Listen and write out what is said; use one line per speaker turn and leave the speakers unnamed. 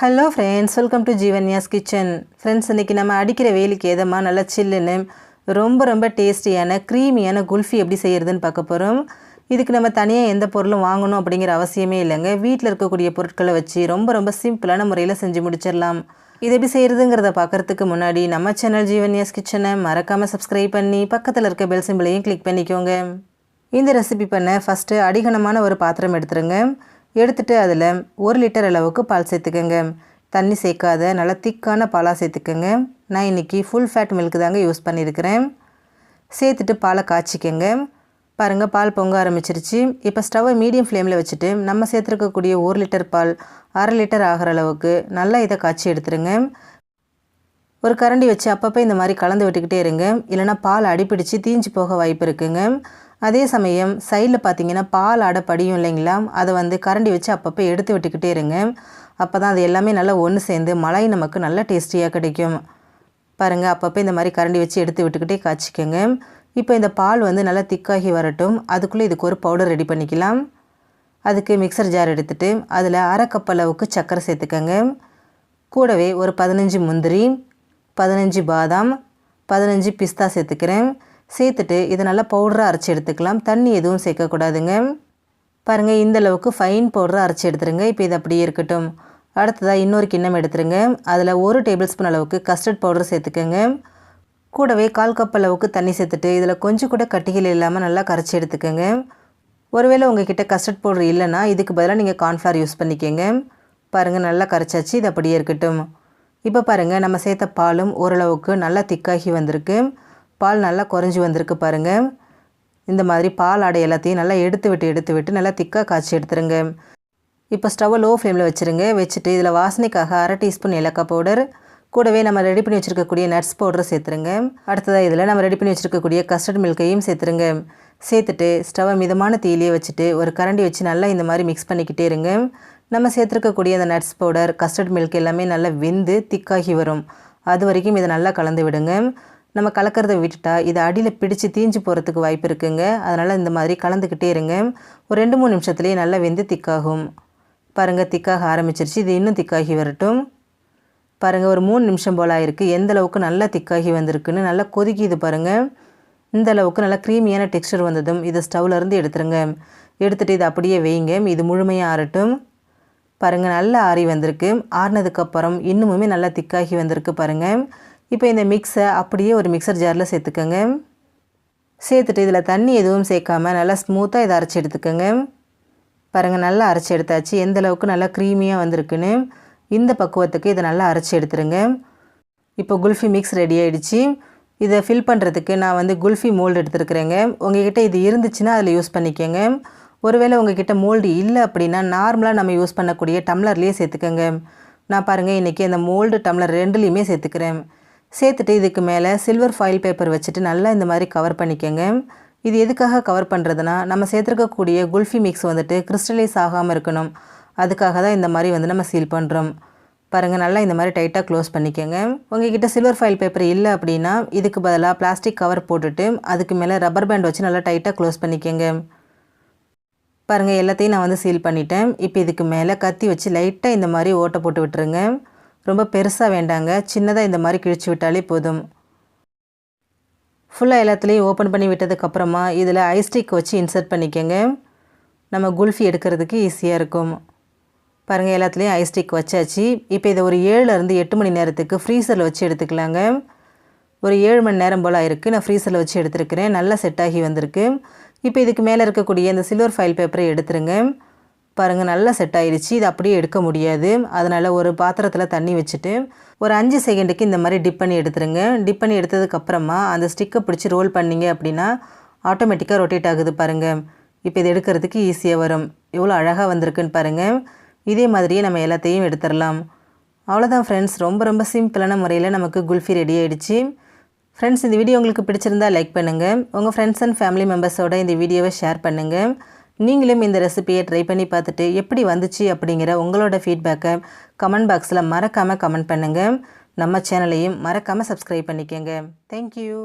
Hello friends welcome to Jeevanya's kitchen friends இன்றைக்கி நம்ம அடிக்கிற வெயிலுக்கு ஏதமாக நல்லா சில்லுன்னு ரொம்ப ரொம்ப டேஸ்டியான க்ரீமியான குல்ஃபி எப்படி செய்கிறதுன்னு பார்க்க போகிறோம் இதுக்கு நம்ம தனியாக எந்த பொருளும் வாங்கணும் அப்படிங்கிற அவசியமே இல்லைங்க. வீட்டில் இருக்கக்கூடிய பொருட்களை வச்சு ரொம்ப ரொம்ப சிம்பிளான முறையில் செஞ்சு முடிச்சிடலாம். இது எப்படி செய்கிறதுங்கிறத பார்க்குறதுக்கு முன்னாடி நம்ம சேனல் ஜீவன்யாஸ் கிச்சனை மறக்காமல் சப்ஸ்கிரைப் பண்ணி பக்கத்தில் இருக்க பெல் சிம்பிளையும் கிளிக் பண்ணிக்கோங்க. இந்த ரெசிபி பண்ண ஃபஸ்ட்டு அடிகனமான ஒரு பாத்திரம் எடுத்துருங்க. எடுத்துட்டு அதில் ஒரு லிட்டர் அளவுக்கு பால் சேர்த்துக்கோங்க. தண்ணி சேர்க்காத நல்லா திக்கான பாலாக சேர்த்துக்கோங்க. நான் இன்றைக்கி ஃபுல் ஃபேட் மில்க் தாங்க யூஸ் பண்ணியிருக்கிறேன் சேர்த்துட்டு பாலை காய்ச்சிக்கோங்க. பாருங்கள் பால் பொங்க ஆரம்பிச்சிருச்சு. இப்போ ஸ்டவ்வை மீடியம் ஃப்ளேமில் வச்சுட்டு நம்ம சேர்த்துருக்கக்கூடிய ஒரு லிட்டர் பால் அரை லிட்டர் ஆகிற அளவுக்கு நல்லா இதை காய்ச்சி எடுத்துருங்க. ஒரு கரண்டி வச்சு அப்பப்போ இந்த மாதிரி கலந்து விட்டுக்கிட்டே இருங்க. இல்லைனா பால் அடிப்பிடிச்சு தீஞ்சு போக வாய்ப்பு இருக்குங்க. அதே சமயம் சைடில் பார்த்தீங்கன்னா பால் அடை படியும் இல்லைங்களா? அதை வந்து கரண்டி வச்சு அப்பப்போ எடுத்து விட்டுக்கிட்டே இருங்க. அப்போ தான் அது எல்லாமே நல்லா ஒன்று சேர்ந்து மழை நமக்கு நல்லா டேஸ்டியாக கிடைக்கும். பாருங்கள் அப்பப்போ இந்த மாதிரி கரண்டி வச்சு எடுத்து விட்டுக்கிட்டே காய்ச்சிக்கோங்க. இப்போ இந்த பால் வந்து நல்லா திக்காகி வரட்டும். அதுக்குள்ளே இதுக்கு ஒரு பவுடர் ரெடி பண்ணிக்கலாம். அதுக்கு மிக்சர் ஜார் எடுத்துகிட்டு அதில் அரை கப் அளவுக்கு சர்க்கரை சேர்த்துக்கோங்க. கூடவே ஒரு பதினஞ்சு முந்திரி பதினஞ்சு பாதாம் பதினஞ்சு பிஸ்தா சேர்த்துக்கிறேன். சேர்த்துட்டு இதை நல்லா பவுடராக அரைச்சி எடுத்துக்கலாம். தண்ணி எதுவும் சேர்க்கக்கூடாதுங்க. பாருங்கள் இந்தளவுக்கு ஃபைன் பவுடராக அரைச்சி எடுத்துருங்க. இப்போ இது அப்படியே இருக்கட்டும். அடுத்ததாக இன்னொரு கிண்ணம் எடுத்துருங்க. அதில் ஒரு டேபிள் ஸ்பூன் அளவுக்கு கஸ்டர்ட் பவுடர் சேர்த்துக்கோங்க. கூடவே கால் கப் அளவுக்கு தண்ணி சேர்த்துட்டு இதில் கொஞ்சம் கூட கட்டிகள் இல்லாமல் நல்லா கரைச்சி எடுத்துக்கோங்க. ஒருவேளை உங்ககிட்ட கஸ்டர்ட் பவுடர் இல்லைன்னா இதுக்கு பதிலாக நீங்கள் கார்ன்ஃப்ளவர் யூஸ் பண்ணிக்கோங்க. பாருங்கள் நல்லா கரைச்சாச்சு. இது அப்படியே இருக்கட்டும். இப்போ பாருங்கள் நம்ம சேர்த்த பாலும் ஓரளவுக்கு நல்லா திக்காகி வந்திருக்கு. பால் நல்லா குறைஞ்சி வந்திருக்கு பாருங்கள் இந்த மாதிரி பால் ஆடை எல்லாத்தையும் நல்லா எடுத்து விட்டு எடுத்து விட்டு நல்லா திக்காக காய்ச்சி எடுத்துருங்க. இப்போ ஸ்டவ்வை லோ ஃப்ளேமில் வச்சுருங்க. வச்சுட்டு இதில் வாசனைக்காக அரை டீஸ்பூன் ஏலக்காய் பவுடர் கூடவே நம்ம ரெடி பண்ணி வச்சுருக்கக்கூடிய நட்ஸ் பவுடரை சேர்த்துருங்க. அடுத்ததாக இதில் நம்ம ரெடி பண்ணி வச்சுருக்கக்கூடிய கஸ்டர்ட் மில்கையும் சேர்த்துருங்க. சேர்த்துட்டு ஸ்டவ்வை மிதமான தீயிலே வச்சுட்டு ஒரு கரண்டி வச்சு நல்லா இந்த மாதிரி மிக்ஸ் பண்ணிக்கிட்டே இருங்க. நம்ம சேர்த்துருக்கக்கூடிய அந்த நட்ஸ் பவுடர் கஸ்டர்ட் மில்க் எல்லாமே நல்லா வெந்து திக்காகி வரும். அது வரைக்கும் இதை நல்லா கலந்து விடுங்க. நம்ம கலக்கிறத விட்டுட்டா இது அடியில் பிடிச்சு தீஞ்சு போகிறதுக்கு வாய்ப்பு இருக்குங்க. அதனால் இந்த மாதிரி கலந்துக்கிட்டே இருங்க. ஒரு ரெண்டு மூணு நிமிஷத்துலேயே நல்லா வெந்து திக்காகும். பாருங்கள் திக்காக ஆரம்பிச்சிருச்சு. இது இன்னும் திக்காகி வரட்டும். பாருங்கள் ஒரு மூணு நிமிஷம் போல் ஆயிருக்கு. எந்த அளவுக்கு நல்லா திக்காகி வந்திருக்குன்னு நல்லா கொதிக்கிது பாருங்கள் இந்த அளவுக்கு நல்லா க்ரீமியான டெக்ஸ்டர் வந்ததும் இதை ஸ்டவ்லேருந்து எடுத்துருங்க. எடுத்துகிட்டு இதை அப்படியே வைங்க. இது முழுமையாக ஆறட்டும். பாருங்கள் நல்லா ஆறி வந்திருக்கு. ஆறினதுக்கப்புறம் இன்னுமுமே நல்லா திக்காகி வந்திருக்கு பாருங்கள் இப்போ இந்த மிக்ஸை அப்படியே ஒரு மிக்சர் ஜாரில் சேர்த்துக்கோங்க. சேர்த்துட்டு இதில் தண்ணி எதுவும் சேர்க்காம நல்லா ஸ்மூத்தாக இதை அரைச்சி எடுத்துக்கோங்க. பாருங்கள் நல்லா அரைச்சி எடுத்தாச்சு. எந்த அளவுக்கு நல்லா க்ரீமியாக வந்திருக்குன்னு இந்த பக்குவத்துக்கு இதை நல்லா அரைச்சி எடுத்துருங்க. இப்போ குல்ஃபி மிக்ஸ் ரெடி ஆகிடுச்சு இதை ஃபில் பண்ணுறதுக்கு நான் வந்து குல்ஃபி மோல்டு எடுத்துருக்குறேங்க. உங்ககிட்ட இது இருந்துச்சுன்னா அதில் யூஸ் பண்ணிக்கோங்க. ஒருவேளை உங்ககிட்ட மோல்டு இல்லை அப்படின்னா நார்மலாக நம்ம யூஸ் பண்ணக்கூடிய டம்ளர்லேயே சேர்த்துக்கோங்க. நான் பாருங்கள் இன்றைக்கி அந்த மோல்டு டம்ளர் ரெண்டுலேயுமே சேர்த்துக்கிறேன். சேர்த்துட்டு இதுக்கு மேலே சில்வர் ஃபாயில் பேப்பர் வச்சுட்டு நல்லா இந்த மாதிரி கவர் பண்ணிக்கோங்க. இது எதுக்காக கவர் பண்ணுறதுனா நம்ம சேர்த்துருக்கக்கூடிய குல்ஃபி மிக்ஸ் வந்துட்டு கிறிஸ்டலைஸ் ஆகாமல் இருக்கணும். அதுக்காக தான் இந்த மாதிரி வந்து நம்ம சீல் பண்ணுறோம் பாருங்கள் நல்லா இந்த மாதிரி டைட்டாக க்ளோஸ் பண்ணிக்கோங்க. உங்ககிட்ட சில்வர் ஃபைல் பேப்பர் இல்லை அப்படின்னா இதுக்கு பதிலாக பிளாஸ்டிக் கவர் போட்டுட்டு அதுக்கு மேலே ரப்பர் பேண்ட் வச்சு நல்லா டைட்டாக க்ளோஸ் பண்ணிக்கோங்க. பாருங்கள் எல்லாத்தையும் நான் வந்து சீல் பண்ணிட்டேன். இப்போ இதுக்கு மேலே கத்தி வச்சு லைட்டாக இந்த மாதிரி ஓட்டை போட்டு விட்டுருங்க. ரொம்ப பெருசாக வேண்டாங்க. சின்னதாக இந்த மாதிரி கிழிச்சு விட்டாலே போதும். ஃபுல்லாக எல்லாத்துலேயும் ஓப்பன் பண்ணி விட்டதுக்கப்புறமா இதில் ஐஸ்டிக் வச்சு இன்சர்ட் பண்ணிக்கோங்க. நம்ம குல்ஃபி எடுக்கிறதுக்கு ஈஸியாக இருக்கும். பாருங்கள் எல்லாத்துலேயும் ஐஸ்டிக் வச்சாச்சு. இப்போ இதை ஒரு ஏழுலேருந்து எட்டு மணி நேரத்துக்கு ஃப்ரீசரில் வச்சு எடுத்துக்கலாங்க. ஒரு ஏழு மணி நேரம் போல் ஆயிருக்கு நான் ஃப்ரீசரில் வச்சு எடுத்துருக்கிறேன். நல்லா செட் ஆகி வந்திருக்கு. இப்போ இதுக்கு மேலே இருக்கக்கூடிய இந்த சில்வர் ஃபைல் பேப்பரை எடுத்துருங்க. பாருங்கள் நல்லா செட் ஆயிடுச்சு இது அப்படியே எடுக்க முடியாது. அதனால் ஒரு பாத்திரத்தில் தண்ணி வச்சுட்டு ஒரு அஞ்சு செகண்டுக்கு இந்த மாதிரி டிப் பண்ணி எடுத்துருங்க. டிப் பண்ணி எடுத்ததுக்கப்புறமா அந்த ஸ்டிக்கை பிடிச்சி ரோல் பண்ணிங்க அப்படின்னா ஆட்டோமேட்டிக்காக ரொட்டேட் ஆகுது பாருங்கள் இப்போ இது எடுக்கிறதுக்கு ஈஸியாக வரும். எவ்வளோ அழகாக வந்திருக்குன்னு பாருங்கள் இதே மாதிரியே நம்ம எல்லாத்தையும் எடுத்துடலாம் அவ்வளோதான் ஃப்ரெண்ட்ஸ் ரொம்ப ரொம்ப சிம்பிளான முறையில் நமக்கு குல்ஃபி ரெடி ஆகிடுச்சு ஃப்ரெண்ட்ஸ் இந்த வீடியோ உங்களுக்கு பிடிச்சிருந்தா லைக் பண்ணுங்கள் உங்கள் ஃப்ரெண்ட்ஸ் அண்ட் ஃபேமிலி மெம்பர்ஸோட இந்த வீடியோவை ஷேர் பண்ணுங்கள் நீங்களும் இந்த ரெசிபியை ட்ரை பண்ணி பார்த்துட்டு எப்படி வந்துச்சு அப்படிங்கிற உங்களோட ஃபீட்பேக்கை கமெண்ட் பாக்ஸில் மறக்காமல் கமெண்ட் பண்ணுங்கள் நம்ம சேனலையும் மறக்காமல் சப்ஸ்கிரைப் பண்ணிக்கோங்க. தேங்க்யூ